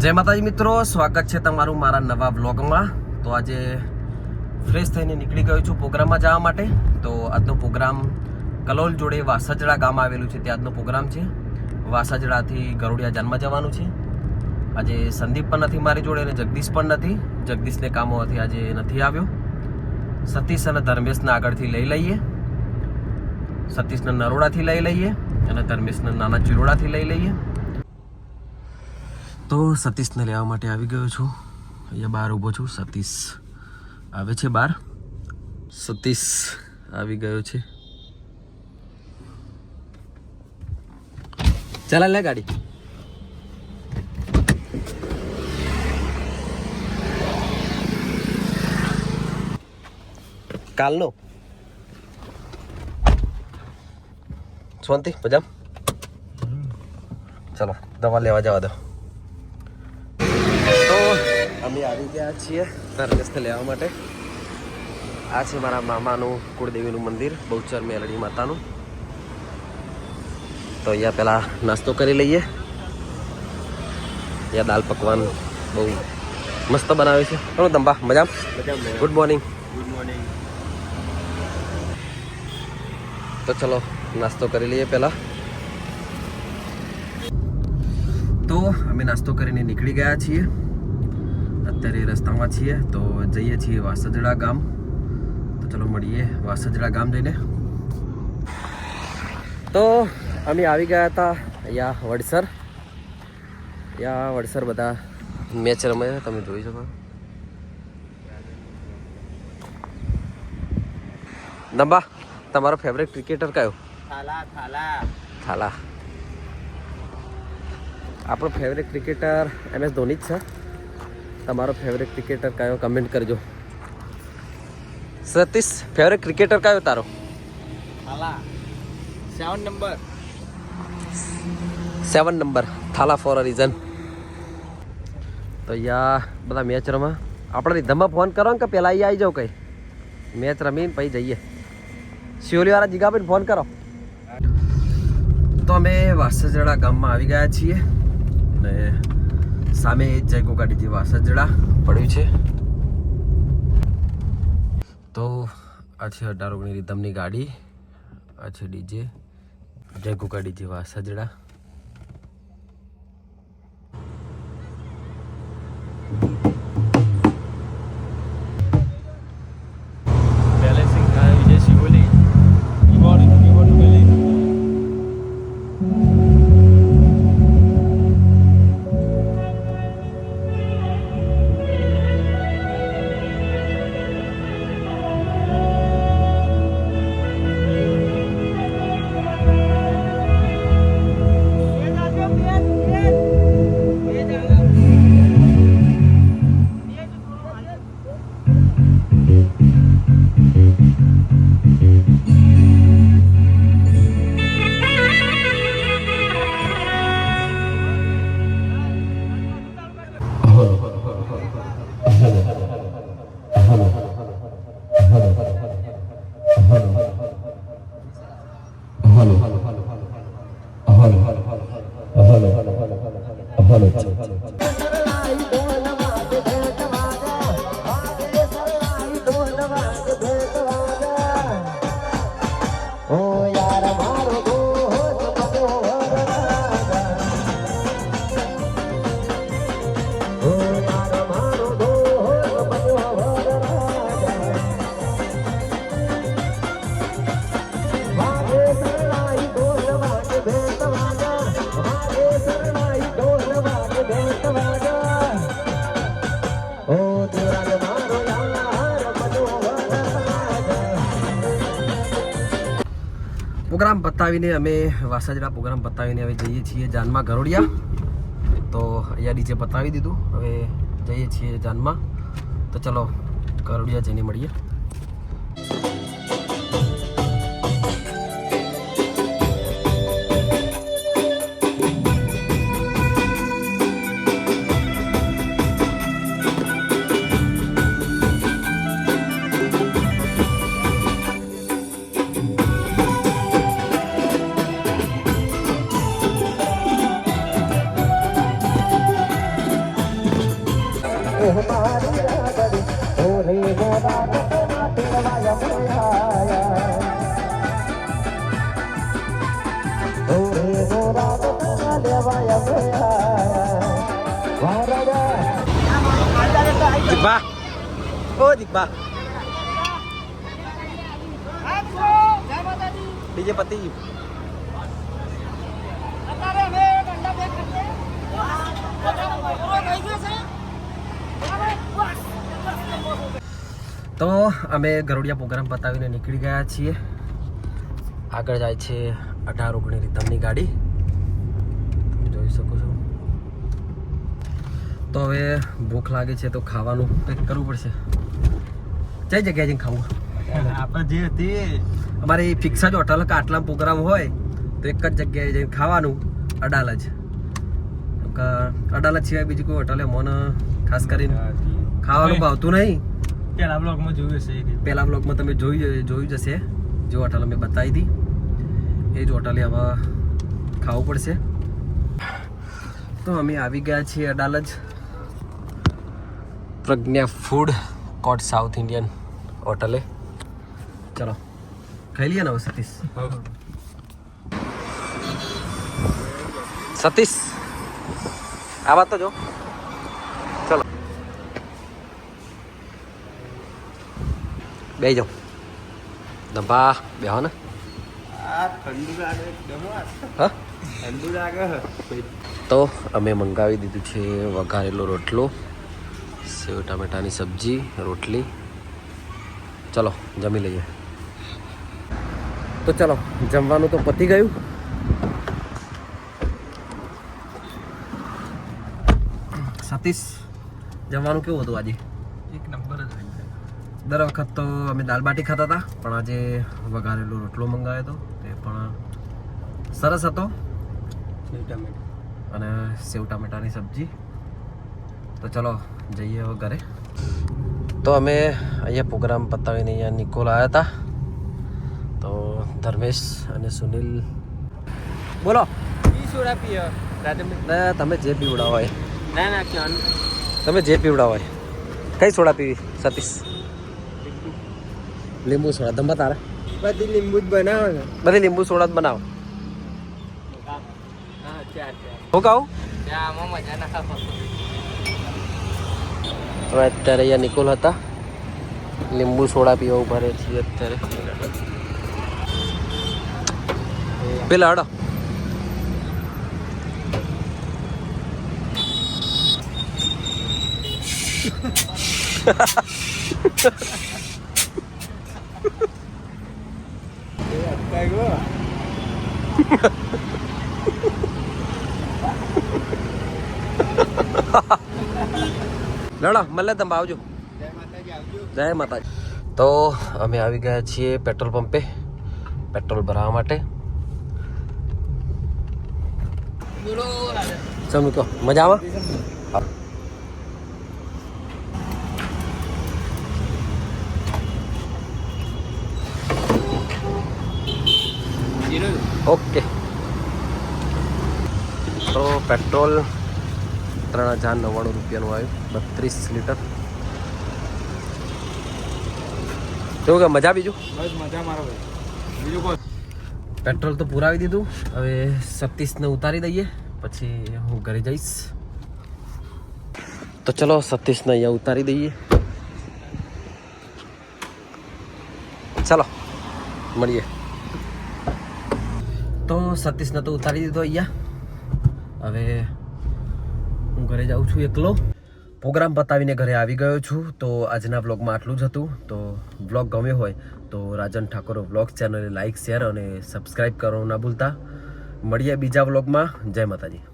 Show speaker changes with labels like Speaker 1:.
Speaker 1: જય માતાજી મિત્રો, સ્વાગત છે તમારું મારા નવા વ્લોગમાં. તો આજે ફ્રેશ થઈને નીકળી ગયો છું પ્રોગ્રામમાં જવા માટે. તો આજનો પ્રોગ્રામ કલોલ જોડે વાસજડા ગામ આવેલું છે ત્યાં આજનો પ્રોગ્રામ છે. વાસજડાથી ગરોડિયા જાનમાં જવાનું છે. આજે સંદીપ પણ નથી મારી જોડે અને જગદીશ પણ નથી. જગદીશને કામોથી આજે નથી આવ્યો. સતીશ અને ધર્મેશને આગળથી લઈ લઈએ. સતીશને નરોડાથી લઈ લઈએ અને ધર્મેશને નાના ચિરોડાથી લઈ લઈએ. તો સતીશને લેવા માટે આવી ગયો છું. અહીંયા બહાર ઊભો છું. સતીશ આવે છે બહાર. સતીશ આવી ગયો છે. ચાલ લે ગાડી. કાલનો શાંતિ મજા ચલો દવા લેવા જવા દો. અમે આવી ગયા છીએ ધર્મેશને લેવા માટે. આ છે મારા મામાનું કુળદેવીનું મંદિર બહુચર મેલડી માતાનું. તો અહીંયા પહેલાં નાસ્તો કરી લઈએ. અહીંયા દાલ પકવાન બહુ મસ્ત બનાવે છે. શું દંબા મજા ગુડ મોર્નિંગ
Speaker 2: ગુડ મોર્નિંગ
Speaker 1: તો ચલો નાસ્તો કરી લઈએ પહેલાં. તો અમે નાસ્તો કરીને નીકળી ગયા છીએ. અત્યારે રસ્તામાં છીએ તો જઈએ છીએ વાસજડા ગામ. તો ચલો મળીએ વાસજડા ગામ જઈને. તો અમે આવી ગયા હતા યા વડસર. યા વડસર બધા મેચ રમે તમે જોઈ શકો નંબા તમારો ફેવરેટ ક્રિકેટર કયો?
Speaker 2: થાલા થાલા.
Speaker 1: થાલા. આપણો favourite cricketer M S Dhoni જ છે. તમારો ફેવરેટ ક્રિકેટર કયો? કમેન્ટ કરજો. સતીશ ફેવરેટ ક્રિકેટર કયો તારો?
Speaker 2: Thala. Seven number
Speaker 1: seven number Thala for a reason તો યા બધા મેચ રમા આપણે રીધમમાં ફોન કરો ને કે પહેલાં અહીં આવી જાવ કંઈ. મેચ રમીને પછી જઈએ. શિવલીવાળા જીગાભાઈને ફોન કરો. તો અમે વાસજડા ગામમાં આવી ગયા છીએ. અને સામે જયકો ગાડીજી વાસજડા પડ્યું છે. તો આ છે અઢાર ઓગણી રીધમની ગાડી. આ છે ડીજે. જયકો ગાડીજી વાસજડા પ્રોગ્રામ પતાવીને અમે વાસાજડા પ્રોગ્રામ પતાવીને હવે જઈએ છીએ જાનમાં ગરોડિયા. તો અહીંયા નીચે પતાવી દીધું. હવે જઈએ છીએ જાનમાં. તો ચલો ગરોડિયા જઈને મળીએ. Diba? Oh, diba? Dijapati. તો અમે ગરુડિયા પ્રોગ્રામ પતાવીને નીકળી ગયા છીએ. આગળ જાય છે અઢાર ઓગણી રીતમની ગાડી. તમે જોઈ શકો છો. તો હવે ભૂખ લાગે છે તો ખાવાનું કંઈક કરવું પડશે. કઈ જગ્યાએ જઈને ખાવું.
Speaker 2: આપણે જે હતી
Speaker 1: અમારી ફિક્સ જ હોટલ કે આટલા પ્રોગ્રામ હોય તો એક જ જગ્યાએ જઈને ખાવાનું અડાલ જ. કે સિવાય બીજી કોઈ હોટલે મને ખાસ કરીને ખાવાનું ભાવતું નહીં.
Speaker 2: પેલા બ્લોગમાં જોયું હશે
Speaker 1: પહેલા બ્લોગમાં તમે જોઈ જોયું જ હશે. જે હોટલ અમે બતાવી હતી એ જ હોટલે હવે ખાવું પડશે. તો અમે આવી ગયા છીએ Adalaj. Pragna food court south Indian હોટલે ચલો. ખાઈ લઈએ ને હવે સતીશ? સતીશ? આ વાત તો જો. બે જાઓ દંભા ને
Speaker 2: ઠંડુ હો.
Speaker 1: હે. તો અમે મંગાવી દીધું છે વઘારેલો રોટલો સેવ ટામેટાની સબ્જી રોટલી ચલો જમી લઈએ તો ચલો જમવાનું તો પતી ગયું સતીશ જમવાનું કેવું હતું આજે. દર વખત તો અમે દાલ બાટી ખાતા હતા પણ આજે વઘારેલો રોટલો મંગાવ્યો હતો તે પણ સરસ હતો. અને સેવ ટામેટાની સબ્જી. તો ચલો જઈએ હવે ઘરે. તો અમે અહીંયા પ્રોગ્રામ પતાવીને અહીંયા નિકોલ આવ્યા હતા. તો ધર્મેશ અને સુનિલ. બોલો. તમે જે પીવડાવો હોય. તમે જે પીવડાવો હોય. કઈ સોડા પીવી સતીશ? લીંબુ સોડા ધંબા તારે
Speaker 2: બધી લીંબુ જ બનાવો ને
Speaker 1: બધી લીંબુ સોડા જ બનાવો
Speaker 2: હા ચાર ચાર
Speaker 1: હું કહું
Speaker 2: ત્યાં આમાં મજા ના ખાવા
Speaker 1: હવે અત્યારે અહીંયા નિકોલ હતા લીંબુ સોડા પીવા ઊભા રહે છીએ અત્યારે પેલા હડો લડો મળે તમે આવજો
Speaker 2: મલે તમે આવજો.
Speaker 1: જય માતાજી. તો અમે આવી ગયા છીએ પેટ્રોલ પંપે. પેટ્રોલ ભરાવા માટે. મજામાં હા.
Speaker 2: જીરું.
Speaker 1: ઓકે. તો પેટ્રોલ ત્રણ હજાર નવ્વાણું રૂપિયાનું આવ્યું બત્રીસ લીટર. કેવું કે મજા બીજું?
Speaker 2: બસ મજા મારો ભાઈ. બીજું કોઈ
Speaker 1: પેટ્રોલ તો પુરાવી દીધું. હવે સતીશને ઉતારી દઈએ પછી હું ઘરે જઈશ. તો ચલો સતીશને અહીંયા ઉતારી દઈએ. ચલો મળીએ. તો સતીશને તો ઉતારી દીધો અહીંયા. હવે હું ઘરે જાઉં છું એકલો. પ્રોગ્રામ પતાવીને ઘરે આવી ગયો છું. તો આજના વ્લોગમાં આટલું જ હતું. તો વ્લોગ ગમ્યો હોય તો રાજન ઠાકોર વ્લોગ ચેનલને લાઇક શેર અને સબસ્ક્રાઈબ કરવાનું ના ભૂલતા. મળીએ બીજા વ્લોગમાં. જય માતાજી.